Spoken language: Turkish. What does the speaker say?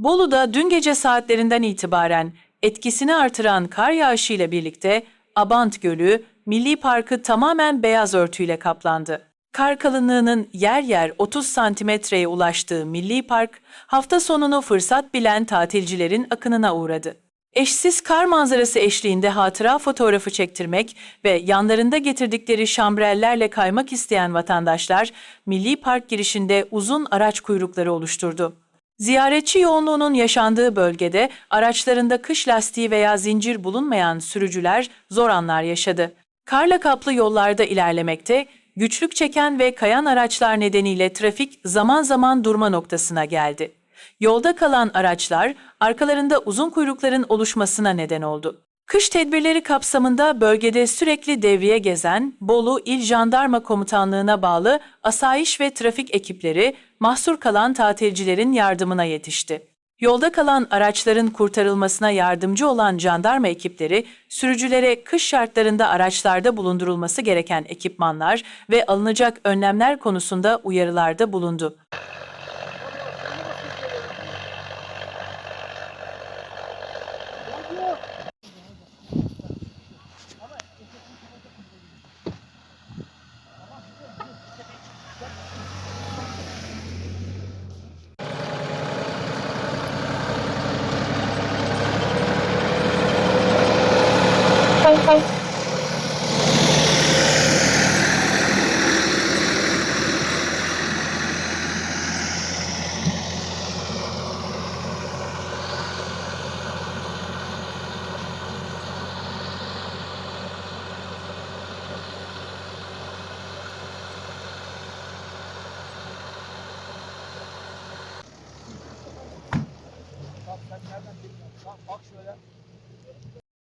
Bolu'da dün gece saatlerinden itibaren etkisini artıran kar yağışıyla birlikte Abant Gölü, Milli Parkı tamamen beyaz örtüyle kaplandı. Kar kalınlığının yer yer 30 santimetreye ulaştığı Milli Park, hafta sonunu fırsat bilen tatilcilerin akınına uğradı. Eşsiz kar manzarası eşliğinde hatıra fotoğrafı çektirmek ve yanlarında getirdikleri şambrellerle kaymak isteyen vatandaşlar, Milli Park girişinde uzun araç kuyrukları oluşturdu. Ziyaretçi yoğunluğunun yaşandığı bölgede araçlarında kış lastiği veya zincir bulunmayan sürücüler zor anlar yaşadı. Karla kaplı yollarda ilerlemekte, güçlük çeken ve kayan araçlar nedeniyle trafik zaman zaman durma noktasına geldi. Yolda kalan araçlar arkalarında uzun kuyrukların oluşmasına neden oldu. Kış tedbirleri kapsamında bölgede sürekli devriye gezen Bolu İl Jandarma Komutanlığı'na bağlı asayiş ve trafik ekipleri mahsur kalan tatilcilerin yardımına yetişti. Yolda kalan araçların kurtarılmasına yardımcı olan jandarma ekipleri, sürücülere kış şartlarında araçlarda bulundurulması gereken ekipmanlar ve alınacak önlemler konusunda uyarılarda bulundu. Hay. Bak şöyle.